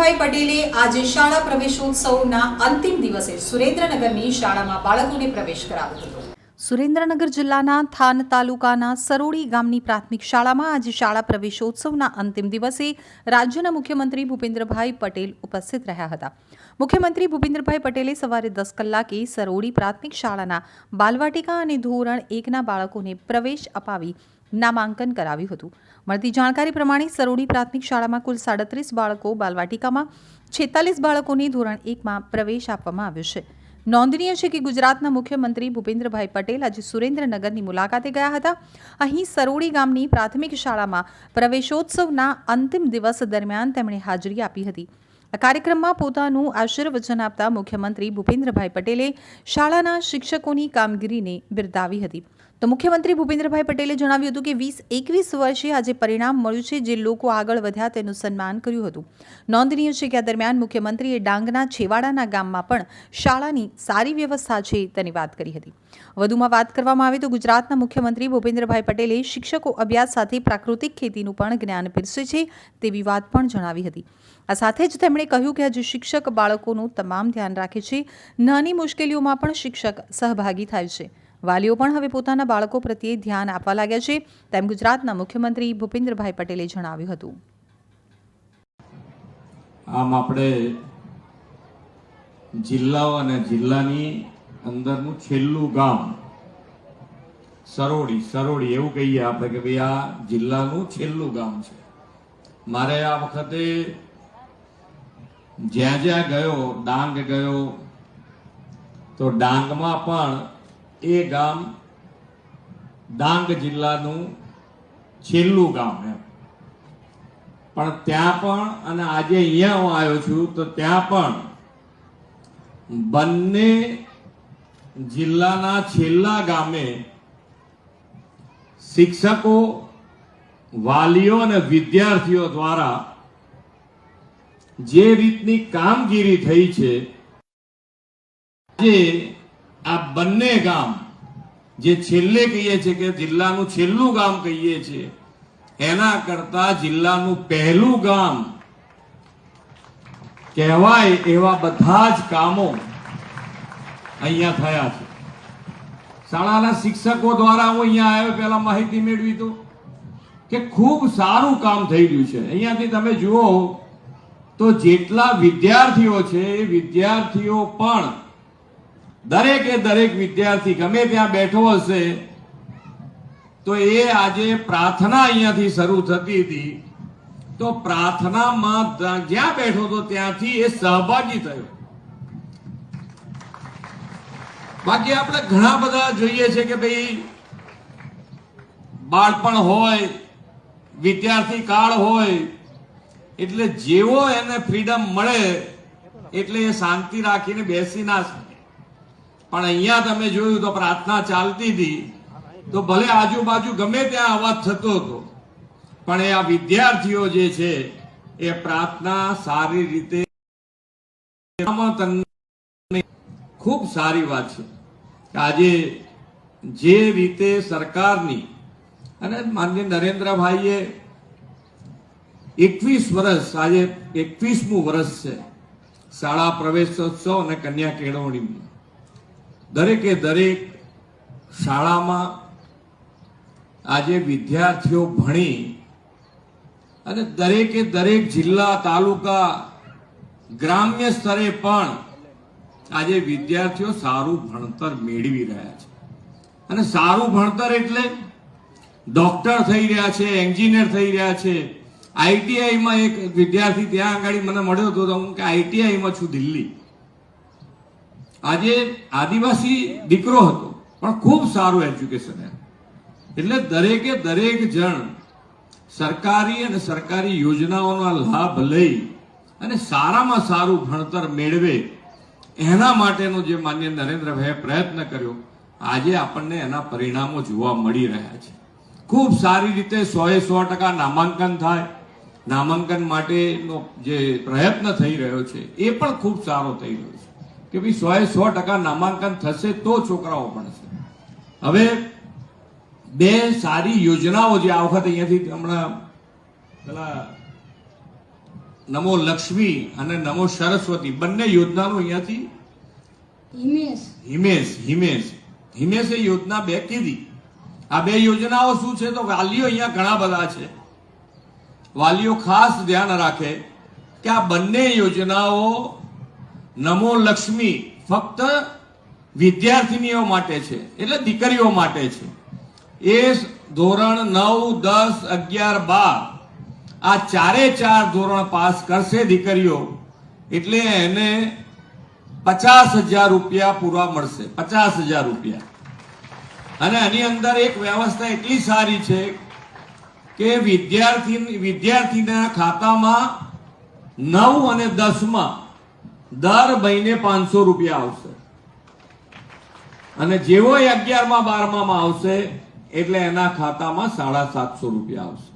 ભૂપેન્દ્રભાઈ પટેલે આજે શાળા પ્રવેશોત્સવના અંતિમ દિવસે સુરેન્દ્રનગરની શાળામાં બાળકોને પ્રવેશ કરાવ્યો હતો. સુરેન્દ્રનગર જિલ્લાના થાન તાલુકાના સરોડી ગામની પ્રાથમિક શાળામાં આજે શાળા પ્રવેશોત્સવના અંતિમ દિવસે રાજ્યના મુખ્યમંત્રી ભૂપેન્દ્રભાઈ પટેલ ઉપસ્થિત રહ્યા હતા. મુખ્યમંત્રી ભૂપેન્દ્રભાઈ પટેલે સવારે દસ કલાકે સરોડી પ્રાથમિક શાળાના બાલવાટિકા અને ધોરણ એકના બાળકોને પ્રવેશ અપાવી નામાંકન કરાવ્યું હતું. મળતી જાણકારી પ્રમાણે સરોડી પ્રાથમિક શાળામાં કુલ સાડત્રીસ બાળકો બાલવાટિકામાં, છેતાલીસ બાળકોને ધોરણ એકમાં પ્રવેશ આપવામાં આવ્યો છે. નોંધનીય છે કે ગુજરાતના મુખ્યમંત્રી ભૂપેન્દ્રભાઈ પટેલ આજે સુરેન્દ્રનગરની મુલાકાતે ગયા હતા. અહીં સરોડી ગામની પ્રાથમિક શાળામાં પ્રવેશોત્સવના અંતિમ દિવસ દરમિયાન તેમણે હાજરી આપી હતી. આ કાર્યક્રમમાં પોતાનું આશીર્વચન આપતા મુખ્યમંત્રી ભૂપેન્દ્રભાઈ પટેલે શાળાના શિક્ષકોની કામગીરીને બિરદાવી હતી. તો મુખ્યમંત્રી ભૂપેન્દ્રભાઈ પટેલે જણાવ્યું હતું કે વીસ એકવીસ વર્ષે આજે પરિણામ મળ્યું છે જે લોકો આગળ વધ્યા તેનું સન્માન કર્યું હતું. નોંધનીય છે કે આ દરમિયાન મુખ્યમંત્રીએ ડાંગના છેવાડાના ગામમાં પણ શાળાની સારી વ્યવસ્થા છે તેની વાત કરી હતી. વધુમાં વાત કરવામાં આવે તો ગુજરાતના મુખ્યમંત્રી ભૂપેન્દ્રભાઈ પટેલે શિક્ષકો અભ્યાસ સાથે પ્રાકૃતિક ખેતીનું પણ જ્ઞાન પીરસે છે તેવી વાત પણ જણાવી હતી. આ સાથે જ તેમણે કહ્યું કે આજે શિક્ષક બાળકોનું તમામ ધ્યાન રાખે છે. નાની મુશ્કેલીઓમાં પણ શિક્ષક સહભાગી થાય છે. વાલીઓ પણ હવે પોતાના બાળકો પ્રત્યે ધ્યાન આપવા લાગ્યા છે. તેમ ગુજરાતના મુખ્યમંત્રી ભૂપેન્દ્રભાઈ પટેલે જણાવ્યું હતું. આમ આપણે જિલ્લાઓ અને જિલ્લાની અંદરનું છેલ્લું ગામ, સરોડી સરોડી એવું કહીએ આપણે કે ભાઈ આ જિલ્લાનું છેલ્લું ગામ છે. મારે આ વખતે જ્યાં જ્યાં ગયો, ડાંગ ગયો, તો ડાંગમાં પણ એ ગામ ડાંગ જિલ્લાનું છેલ્લું ગામ એમ. પણ ત્યાં પણ અને આજે અહીંયા હું આવ્યો છું તો ત્યાં પણ બંને જિલ્લાના છેલ્લા ગામે શિક્ષકો, વાલીઓ અને વિદ્યાર્થીઓ દ્વારા જે રીતની કામગીરી થઈ છે આજે આ બંને ગામ જે છેલ્લે કહીએ છીએ કે જિલ્લાનું છેલ્લું ગામ કહીએ છીએ એના કરતા જિલ્લાનું પહેલું ગામ કહેવાય એવા બધા જ કામો અહીંયા થયા છે. શાળાના શિક્ષકો દ્વારા હું અહીંયા આવ્યો, પહેલા માહિતી મેળવી તો, કે ખૂબ સારું કામ થઈ રહ્યું છે. અહીંયાથી તમે જુઓ તો જેટલા વિદ્યાર્થીઓ છે, એ વિદ્યાર્થીઓ પણ દરેકે દરેક વિદ્યાર્થી ગમે ત્યાં બેઠો હશે, તો એ આજે પ્રાર્થના અહીંયાથી શરૂ થતી હતી. તો પ્રાર્થનામાં જ્યાં બેઠો હતો ત્યાંથી એ સહભાગી થયો. બાકી આપણે ઘણા બધા જોઈએ છે કે ભાઈ બાળપણ હોય, વિદ્યાર્થી કાળ હોય, એટલે જેવો એને ફ્રીડમ મળે, એટલે એ શાંતિ રાખીને બેસી ના શકે પણ અહીંયા તમે જોયું તો પ્રાર્થના ચાલતી હતી. તો ભલે આજુબાજુ ગમે ત્યાં અવાજ થતો હતો, પણ એ આ વિદ્યાર્થીઓ જે છે, એ પ્રાર્થના સારી રીતે ખૂબ સારી વાત છે. આજે જે રીતે સરકારની અને માન્ય નરેન્દ્રભાઈએ એકવીસ વર્ષ, આજે એકવીસમું વર્ષ છે, શાળા પ્રવેશોત્સવ અને કન્યા કેળવણીનું દરેકે દરેક શાળામાં આજે વિદ્યાર્થીઓ ભણી અને દરેકે દરેક જિલ્લા, તાલુકા, ગ્રામ્ય સ્તરે પણ આજે વિદ્યાર્થીઓ સારું ભણતર મેળવી રહ્યા છે. અને સારું ભણતર એટલે ડોક્ટર થઈ રહ્યા છે, એન્જિનિયર થઈ રહ્યા છે. આઈટીઆઈમાં એક વિદ્યાર્થી ત્યાં આગળ મને મળ્યો હતો હું કે આઈટીઆઈમાં છું દિલ્હી. આજે આદિવાસી દીકરો હતો, પણ ખૂબ સારું એજ્યુકેશન એટલે દરેકે દરેક જણ સરકારી અને સરકારી યોજનાઓનો લાભ લઈ અને સારામાં સારું ભણતર મેળવે એના માટેનો જે માન્ય નરેન્દ્રભાઈએ પ્રયત્ન કર્યો, આજે આપણને એના પરિણામો જોવા મળી રહ્યા છે. ખૂબ સારી રીતે સો એ સો ટકા નામાંકન થાય. નામાંકન માટેનો જે પ્રયત્ન થઈ રહ્યો છે, એ પણ ખૂબ સારો થઈ રહ્યો છે. કે ભાઈ સોએ સો ટકા નામાંકન થશે તો છોકરાઓ ભણશે. હવે બે સારી યોજનાઓ જે આ વખત અહીંયાથી હમણાં પેલા નમો લક્ષ્મી અને નમો સરસ્વતી બંને યોજનાનું અહીંયાથી હિમેશ. હિમેશ હિમેશ. હિમેશે યોજના બે કીધી. આ બે યોજનાઓ શું છે? તો વાલીઓ અહીંયા ઘણા બધા છે. વાલીઓ ખાસ ધ્યાન રાખે કે આ બંને યોજનાઓ નમો લક્ષ્મી ફક્ત વિદ્યાર્થીનીઓ માટે છે, એટલે દીકરીઓ માટે છે. એ ધોરણ નવ, દસ, અગિયાર, બાર, આ ચારે ચાર ધોરણ પાસ કરશે દીકરીઓ, એટલે એને પચાસ હજાર રૂપિયા પૂરા મળશે, પચાસ હજાર રૂપિયા. અને આની અંદર એક વ્યવસ્થા એટલી સારી છે કે વિદ્યાર્થી વિદ્યાર્થીના ખાતામાં નવ અને દસમાં દર મહિને પાંચસો રૂપિયા આવશે. અને જેવો અગિયારમાં બારમામાં આવશે, એટલે એના ખાતામાં સાડા સાતસો રૂપિયા આવશે.